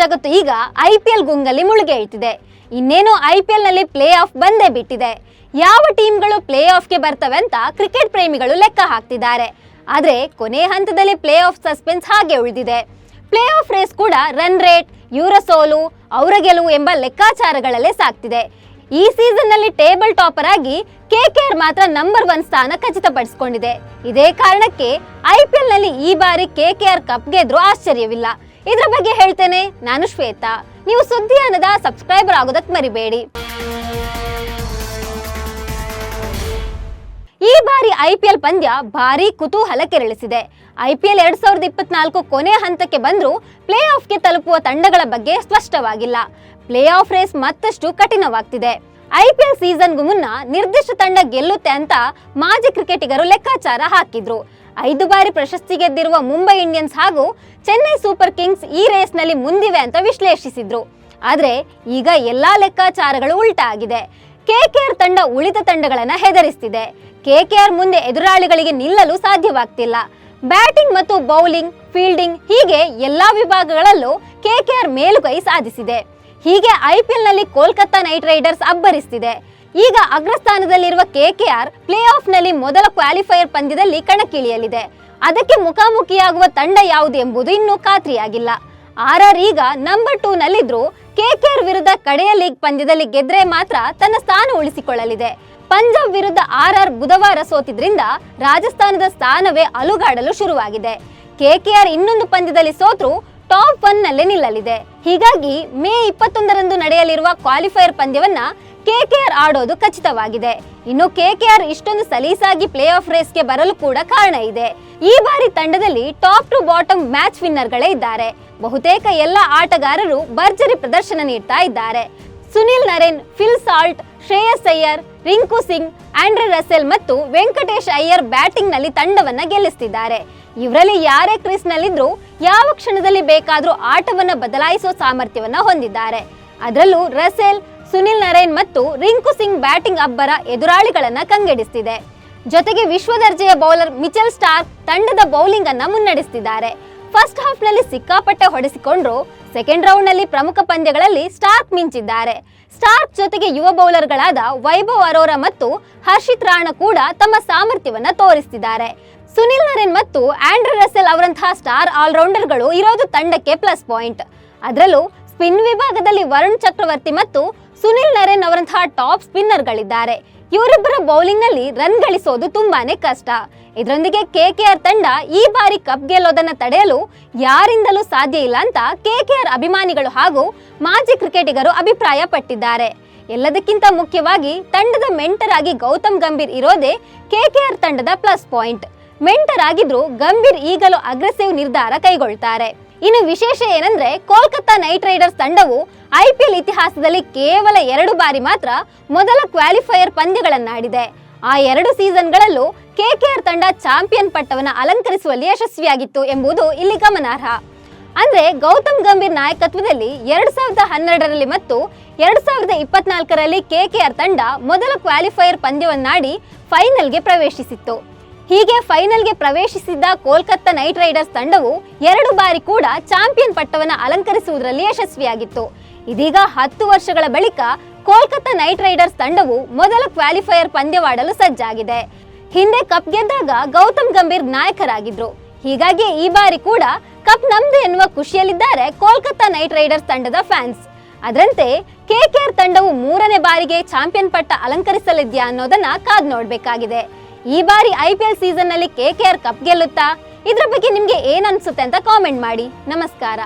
ಜಗತ್ತು ಈಗ I P L ಗುಂಗಲ್ಲಿ ಮುಳುಗೆ ಇನ್ನೇನು ಐ ಪಿ ಎಲ್ನಲ್ಲಿ ಪ್ಲೇ ಆಫ್ ಬಂದೇ ಬಿಟ್ಟಿದೆ. ಯಾವ ಟೀಮ್ಗಳು ಪ್ಲೇ ಆಫ್ಗೆ ಬರ್ತವೆ ಅಂತ ಕ್ರಿಕೆಟ್ ಪ್ರೇಮಿಗಳು ಲೆಕ್ಕ ಹಾಕ್ತಿದ್ದಾರೆ. ಆದರೆ ಕೊನೆ ಹಂತದಲ್ಲಿ ಪ್ಲೇ ಆಫ್ ಸಸ್ಪೆನ್ಸ್ ಹಾಗೆ ಉಳಿದಿದೆ. ಪ್ಲೇ ಆಫ್ ರೇಸ್ ಕೂಡ ರನ್ ರೇಟ್ ಇವರ ಸೋಲು ಅವರ ಗೆಲುವು ಎಂಬ ಲೆಕ್ಕಾಚಾರಗಳಲ್ಲೇ ಸಾಗ್ತಿದೆ ಈ ಸೀಸನ್ನಲ್ಲಿ ಟೇಬಲ್ ಟಾಪರ್ ಆಗಿ ಕೆಕೆಆರ್ ಮಾತ್ರ ನಂಬರ್ ಒನ್ ಸ್ಥಾನ ಖಚಿತಪಡಿಸಿಕೊಂಡಿದೆ. ಇದೇ ಕಾರಣಕ್ಕೆ ಐಪಿಎಲ್ನಲ್ಲಿ ಈ ಬಾರಿ ಕೆಕೆಆರ್ ಕಪ್ ಗೆದ್ರೂ ಆಶ್ಚರ್ಯವಿಲ್ಲ. ಇದ್ರ ಬಗ್ಗೆ ಹೇಳ್ತೇನೆ, ನಾನು ಶ್ವೇತಾ. ನೀವು ಸುದ್ದಿ ಸಬ್ಸ್ಕ್ರೈಬರ್ ಆಗೋದಕ್ ಮರಿಬೇಡಿ. ಈ ಬಾರಿ ಐಪಿಎಲ್ ಪಂದ್ಯ ಭಾರಿ ಕುತೂಹಲ ಕೆರಳಿಸಿದೆ ಐಪಿಎಲ್ ಎರಡ್ ಸಾವಿರದ ಇಪ್ಪತ್ನಾಲ್ಕು ಕೊನೆ ಹಂತಕ್ಕೆ ಬಂದರೂ ಪ್ಲೇ ಆಫ್ಗೆ ತಲುಪುವ ತಂಡಗಳ ಬಗ್ಗೆ ಸ್ಪಷ್ಟವಾಗಿಲ್ಲ. ಪ್ಲೇ ಆಫ್ ರೇಸ್ ಮತ್ತಷ್ಟು ಕಠಿಣವಾಗ್ತಿದೆ. ಐಪಿಎಲ್ ಸೀಸನ್ಗೂ ಮುನ್ನ ನಿರ್ದಿಷ್ಟ ತಂಡ ಗೆಲ್ಲುತ್ತೆ ಅಂತ ಮಾಜಿ ಕ್ರಿಕೆಟಿಗರು ಲೆಕ್ಕಾಚಾರ ಹಾಕಿದ್ರು. ಐದು ಬಾರಿ ಪ್ರಶಸ್ತಿ ಗೆದ್ದಿರುವ ಮುಂಬೈ ಇಂಡಿಯನ್ಸ್ ಹಾಗೂ ಚೆನ್ನೈ ಸೂಪರ್ ಕಿಂಗ್ಸ್ ಈ ರೇಸ್ನಲ್ಲಿ ಮುಂದಿವೆ ಅಂತ ವಿಶ್ಲೇಷಿಸಿದ್ರು. ಆದರೆ ಈಗ ಎಲ್ಲಾ ಲೆಕ್ಕಾಚಾರಗಳು ಉಲ್ಟಾ ಆಗಿದೆ. ಕೆಕೆಆರ್ ತಂಡ ಉಳಿದ ತಂಡಗಳನ್ನು ಹೆದರಿಸ್ತಿದೆ. ಕೆಕೆಆರ್ ಮುಂದೆ ಎದುರಾಳಿಗಳಿಗೆ ನಿಲ್ಲಲು ಸಾಧ್ಯವಾಗ್ತಿಲ್ಲ. ಬ್ಯಾಟಿಂಗ್ ಮತ್ತು ಬೌಲಿಂಗ್, ಫೀಲ್ಡಿಂಗ್ ಹೀಗೆ ಎಲ್ಲಾ ವಿಭಾಗಗಳಲ್ಲೂ ಕೆಕೆಆರ್ ಮೇಲುಗೈ ಸಾಧಿಸಿದೆ. ಹೀಗೆ ಐಪಿಎಲ್ನಲ್ಲಿ ಕೋಲ್ಕತ್ತಾ ನೈಟ್ ರೈಡರ್ಸ್ ಅಬ್ಬರಿಸ್ತಿದೆ. ಈಗ ಅಗ್ರಸ್ಥಾನದಲ್ಲಿರುವ ಕೆಕೆಆರ್ ಪ್ಲೇ ಆಫ್ನಲ್ಲಿ ಮೊದಲ ಕ್ವಾಲಿಫೈಯರ್ ಪಂದ್ಯದಲ್ಲಿ ಕಣಕ್ಕಿಳಿಯಲಿದೆ. ಅದಕ್ಕೆ ಮುಖಾಮುಖಿಯಾಗುವ ತಂಡ ಯಾವುದು ಎಂಬುದು ಇನ್ನೂ ಖಾತ್ರಿಯಾಗಿಲ್ಲ. ಆರ್ ಆರ್ ಈಗ ನಂಬರ್ ಟೂ ನಲ್ಲಿದ್ರು ಕೆಕೆಆರ್ ವಿರುದ್ಧ ಕಡೆಯ ಲೀಗ್ ಪಂದ್ಯದಲ್ಲಿ ಗೆದ್ರೆ ಮಾತ್ರ ತನ್ನ ಸ್ಥಾನ ಉಳಿಸಿಕೊಳ್ಳಲಿದೆ. ಪಂಜಾಬ್ ವಿರುದ್ಧ ಆರ್ ಆರ್ ಬುಧವಾರ ಸೋತಿದ್ರಿಂದ ರಾಜಸ್ಥಾನದ ಸ್ಥಾನವೇ ಅಲುಗಾಡಲು ಶುರುವಾಗಿದೆ. ಕೆಕೆಆರ್ ಇನ್ನೊಂದು ಪಂದ್ಯದಲ್ಲಿ ಸೋತ್ರು ಟಾಪ್ ಒನ್ ನಲ್ಲೇ ನಿಲ್ಲಲಿದೆ. ಹೀಗಾಗಿ ಮೇ ಇಪ್ಪತ್ತೊಂದರಂದು ನಡೆಯಲಿರುವ ಕ್ವಾಲಿಫೈಯರ್ ಪಂದ್ಯವನ್ನ ಕೆಕೆಆರ್ ಆಡೋದು ಖಚಿತವಾಗಿದೆ. ಇನ್ನು ಕೆಕೆಆರ್ ಇಷ್ಟೊಂದು ಸಲೀಸಾಗಿ ಪ್ಲೇ ಆಫ್ ರೇಸ್ಗೆ ಬರಲು ಕೂಡ ಕಾರಣ ಇದೆ. ಈ ಬಾರಿ ತಂಡದಲ್ಲಿ ಟಾಪ್ ಟು ಬಾಟಮ್ ಮ್ಯಾಚ್ ವಿನ್ನರ್ಗಳೇ ಇದ್ದಾರೆ. ಬಹುತೇಕ ಎಲ್ಲ ಆಟಗಾರರು ಭರ್ಜರಿ ಪ್ರದರ್ಶನ ನೀಡ್ತಾ ಇದ್ದಾರೆ. Sunil Narine, Phil Salt, Shreyas Iyer, Rinku Singh, Andre Russell ಮತ್ತು ವೆಂಕಟೇಶ್ ಅಯ್ಯರ್ ಬ್ಯಾಟಿಂಗ್ನಲ್ಲಿ ತಂಡವನ್ನ ಗೆಲ್ಲಿಸ್ತಿದ್ದಾರೆ. ಇವರಲ್ಲಿ ಯಾರೇ ಕ್ರೀಸ್ ನಲ್ಲಿದ್ರು ಯಾವ ಕ್ಷಣದಲ್ಲಿ ಬೇಕಾದ್ರೂ ಆಟವನ್ನ ಬದಲಾಯಿಸುವ ಸಾಮರ್ಥ್ಯವನ್ನ ಹೊಂದಿದ್ದಾರೆ. ಅದರಲ್ಲೂ ರಸೆಲ್ ಸುನಿಲ್ ನರೇನ್ ಮತ್ತು ರಿಂಕು ಸಿಂಗ್ ಬ್ಯಾಟಿಂಗ್ ಅಬ್ಬರ ಎದುರಾಳಿಗಳನ್ನು ಕಂಗೆಡಿಸ್ತಿದೆ. ಜೊತೆಗೆ ವಿಶ್ವ ದರ್ಜೆಯ ಬೌಲರ್ ಮಿಚೆಲ್ ಸ್ಟಾರ್ ತಂಡದ ಬೌಲಿಂಗ್ ಅನ್ನು ಮುನ್ನಡೆಸ್ತಿದ್ದಾರೆ. ಫಸ್ಟ್ ಹಾಫ್ನಲ್ಲಿ ಸಿಕ್ಕಾಪಟ್ಟೆ ಹೊಡೆಸಿಕೊಂಡ್ರು, ಸೆಕೆಂಡ್ ರೌಂಡ್ನಲ್ಲಿ ಪ್ರಮುಖ ಪಂದ್ಯಗಳಲ್ಲಿ ಸ್ಟಾರ್ಕ್ ಮಿಂಚಿದ್ದಾರೆ. ಸ್ಟಾರ್ಕ್ ಜೊತೆಗೆ ಯುವ ಬೌಲರ್ಗಳಾದ ವೈಭವ್ ಅರೋರಾ ಮತ್ತು ಹರ್ಷಿತ್ ರಾಣ ಕೂಡ ತಮ್ಮ ಸಾಮರ್ಥ್ಯವನ್ನ ತೋರಿಸ್ತಿದ್ದಾರೆ. ಸುನಿಲ್ ನರೇನ್ ಮತ್ತು ಆಂಡ್ರೂ ರಸೆಲ್ ಅವರಂತಹ ಸ್ಟಾರ್ ಆಲ್ರೌಂಡರ್ಗಳು ಇರೋದು ತಂಡಕ್ಕೆ ಪ್ಲಸ್ ಪಾಯಿಂಟ್. ಅದರಲ್ಲೂ ಸ್ಪಿನ್ ವಿಭಾಗದಲ್ಲಿ ವರುಣ್ ಚಕ್ರವರ್ತಿ ಮತ್ತು ಸುನಿಲ್ ನರೇನ್ ಅವರಂತಹ ಟಾಪ್ ಸ್ಪಿನ್ನರ್ಗಳಿದ್ದಾರೆ. ಇವರಿಬ್ಬರ ಬೌಲಿಂಗ್ನಲ್ಲಿ ರನ್ ಗಳಿಸೋದು ತುಂಬಾನೇ ಕಷ್ಟ. ಇದರೊಂದಿಗೆ ಕೆಕೆಆರ್ ತಂಡ ಈ ಬಾರಿ ಕಪ್ ಗೆಲ್ಲೋದನ್ನ ತಡೆಯಲು ಯಾರಿಂದಲೂ ಸಾಧ್ಯ ಇಲ್ಲ ಅಂತ ಕೆಕೆಆರ್ ಅಭಿಮಾನಿಗಳು ಹಾಗೂ ಮಾಜಿ ಕ್ರಿಕೆಟಿಗರು ಅಭಿಪ್ರಾಯ ಪಟ್ಟಿದ್ದಾರೆ ಎಲ್ಲದಕ್ಕಿಂತ ಮುಖ್ಯವಾಗಿ ತಂಡದ ಮೆಂಟರ್ ಆಗಿ ಗೌತಮ್ ಗಂಭೀರ್ ಇರೋದೇ ಕೆಕೆಆರ್ ತಂಡದ ಪ್ಲಸ್ ಪಾಯಿಂಟ್. ಮೆಂಟರ್ ಆಗಿದ್ರು ಗಂಭೀರ್ ಈಗಲೂ ಅಗ್ರೆಸಿವ್ ನಿರ್ಧಾರ ಕೈಗೊಳ್ತಾರೆ. ಇನ್ನು ವಿಶೇಷ ಏನಂದ್ರೆ ಕೋಲ್ಕತ್ತಾ ನೈಟ್ ರೈಡರ್ಸ್ ತಂಡವು ಐಪಿಎಲ್ ಇತಿಹಾಸದಲ್ಲಿ ಕೇವಲ ಎರಡು ಬಾರಿ ಮಾತ್ರ ಮೊದಲ ಕ್ವಾಲಿಫೈಯರ್ ಪಂದ್ಯಗಳನ್ನಾಡಿದೆ. ಆ ಎರಡು ಸೀಸನ್ಗಳಲ್ಲೂ ಕೆಕೆಆರ್ ತಂಡ ಚಾಂಪಿಯನ್ ಪಟ್ಟವನ್ನ ಅಲಂಕರಿಸುವಲ್ಲಿ ಯಶಸ್ವಿಯಾಗಿತ್ತು ಎಂಬುದು ಇಲ್ಲಿ ಗಮನಾರ್ಹ. ಅಂದ್ರೆ ಗೌತಮ್ ಗಂಭೀರ್ ನಾಯಕತ್ವದಲ್ಲಿ ಎರಡ್ ಸಾವಿರದ ಹನ್ನೆರಡರಲ್ಲಿ ಮತ್ತು ಎರಡ್ ಸಾವಿರದ ಇಪ್ಪತ್ನಾಲ್ಕರಲ್ಲಿ ಕೆಕೆಆರ್ ತಂಡ ಮೊದಲ ಕ್ವಾಲಿಫೈಯರ್ ಪಂದ್ಯವನ್ನಾಡಿ ಫೈನಲ್ಗೆ ಪ್ರವೇಶಿಸಿತ್ತು. ಹೀಗೆ ಫೈನಲ್ಗೆ ಪ್ರವೇಶಿಸಿದ್ದ ಕೋಲ್ಕತ್ತಾ ನೈಟ್ ರೈಡರ್ಸ್ ತಂಡವು ಎರಡು ಬಾರಿ ಕೂಡ ಚಾಂಪಿಯನ್ ಪಟ್ಟವನ್ನು ಅಲಂಕರಿಸುವುದರಲ್ಲಿ ಯಶಸ್ವಿಯಾಗಿತ್ತು. ಇದೀಗ ಹತ್ತು ವರ್ಷಗಳ ಬಳಿಕ ಕೋಲ್ಕತ್ತಾ ನೈಟ್ ರೈಡರ್ಸ್ ತಂಡವು ಮೊದಲ ಕ್ವಾಲಿಫೈಯರ್ ಪಂದ್ಯವಾಡಲು ಸಜ್ಜಾಗಿದೆ. ಹಿಂದೆ ಕಪ್ ಗೆದ್ದಾಗ ಗೌತಮ್ ಗಂಭೀರ್ ನಾಯಕರಾಗಿದ್ರು. ಹೀಗಾಗಿ ಈ ಬಾರಿ ಕೂಡ ಕಪ್ ನಮ್ದು ಎನ್ನುವ ಖುಷಿಯಲ್ಲಿದ್ದಾರೆ ಕೋಲ್ಕತ್ತಾ ನೈಟ್ ರೈಡರ್ಸ್ ತಂಡದ ಫ್ಯಾನ್ಸ್. ಅದರಂತೆ ಕೆಕೆಆರ್ ತಂಡವು ಮೂರನೇ ಬಾರಿಗೆ ಚಾಂಪಿಯನ್ ಪಟ್ಟ ಅಲಂಕರಿಸಲಿದ್ಯಾ ಅನ್ನೋದನ್ನ ಕಾದ್ ನೋಡ್ಬೇಕಾಗಿದೆ. ಈ ಬಾರಿ ಐ ಪಿ ಎಲ್ ಸೀಸನ್ನಲ್ಲಿ ಆರ್ ಕಪ್ ಗೆಲ್ಲುತ್ತಾ? ಇದ್ರ ಬಗ್ಗೆ ನಿಮ್ಗೆ ಏನ್ ಅನ್ಸುತ್ತೆ ಅಂತ ಕಾಮೆಂಟ್ ಮಾಡಿ. ನಮಸ್ಕಾರ.